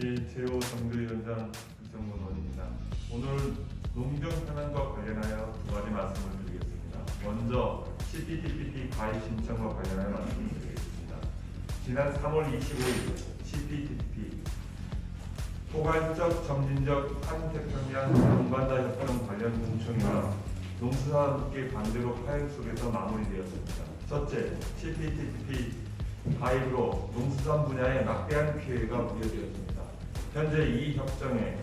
제호 정교위원장 이정문 의원입니다. 오늘 농경 현황과 관련하여 두 가지 말씀을 드리겠습니다. 먼저 CPTPP 가입 신청과 관련하여 말씀을 드리겠습니다. 지난 3월 25일 CPTPP 포괄적 점진적 한태평양 동반자 협정 관련 공청회가 농수산업계 반대로 파행 속에서 마무리되었습니다. 첫째, CPTPP 가입으로 농수산 분야에 막대한 피해가 우려되었습니다. 현재 이 협정에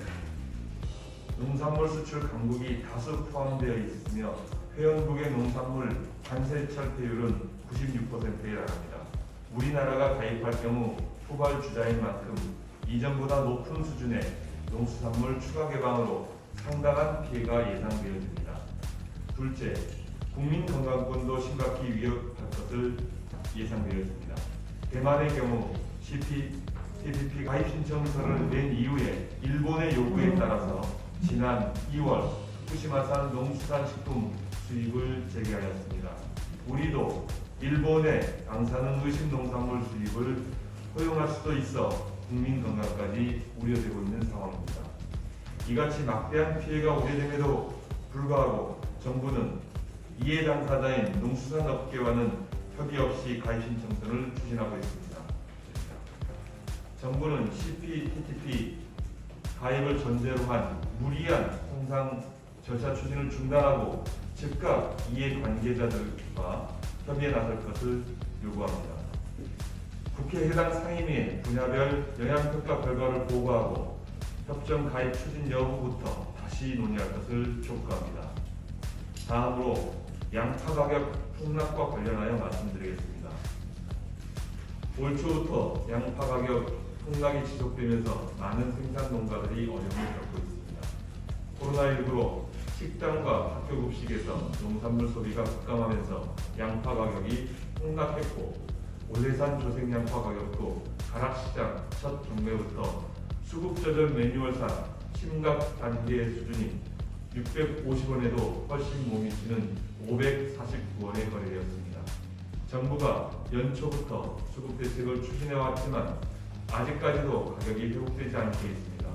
농산물 수출 강국이 다수 포함되어 있으며 회원국의 농산물 관세 철폐율은 96%에 달합니다. 우리나라가 가입할 경우 후발 주자인 만큼 이전보다 높은 수준의 농수산물 추가 개방으로 상당한 피해가 예상되어집니다. 둘째, 국민 건강권도 심각히 위협할 것을 예상되었습니다. 대만의 경우 CPTPP 가입 신청서를 낸 이후에 일본의 요구에 따라서 지난 2월 후쿠시마산 농수산식품 수입을 재개하였습니다. 우리도 일본의 방사능 의심 농산물 수입을 허용할 수도 있어 국민 건강까지 우려되고 있는 상황입니다. 이같이 막대한 피해가 우려됨에도 불구하고 정부는 이해 당사자인 농수산업계와는 협의 없이 가입 신청서를 추진하고 있습니다. 정부는 CPTPP 가입을 전제로 한 무리한 통상 절차 추진을 중단하고 즉각 이해 관계자들과 협의에 나설 것을 요구합니다. 국회 해당 상임위에 분야별 영향평가 결과를 보고하고 협정 가입 추진 여부부터 다시 논의할 것을 촉구합니다. 다음으로 양파 가격 폭락과 관련하여 말씀드리겠습니다. 올 초부터 양파 가격 폭락이 지속되면서 많은 생산 농가들이 어려움을 겪고 있습니다. 코로나19로 식당과 학교 급식에서 농산물 소비가 급감하면서 양파 가격이 폭락했고 올해산 조색 양파 가격도 가락시장 첫 경매부터 수급 조절 매뉴얼상 심각 단계의 수준인 650원에도 훨씬 못 미치는 549원에 거래되었습니다. 정부가 연초부터 수급 대책을 추진해왔지만 아직까지도 가격이 회복되지 않고 있습니다.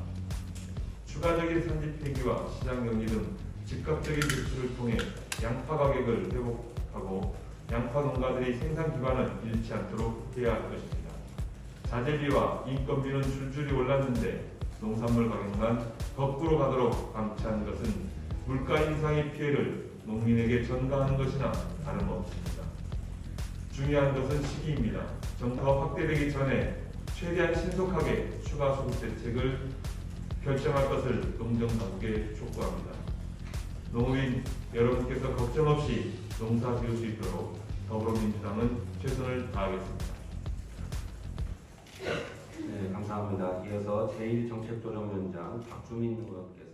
추가적인 산지 폐기와 시장 경기 등 즉각적인 조치를 통해 양파 가격을 회복하고 양파 농가들이 생산 기반을 잃지 않도록 해야 할 것입니다. 자재비와 인건비는 줄줄이 올랐는데 농산물 가격만 거꾸로 가도록 방치하는 것은 물가 인상의 피해를 농민에게 전가하는 것이나 다름없습니다. 중요한 것은 시기입니다. 정부가 확대되기 전에 최대한 신속하게 추가 수급 대책을 결정할 것을 농정 당국에 촉구합니다. 농민 여러분께서 걱정 없이 농사 지을 수 있도록 더불어민주당은 최선을 다하겠습니다. 네, 감사합니다. 이어서 제1정책조정위원장 박주민 의원께서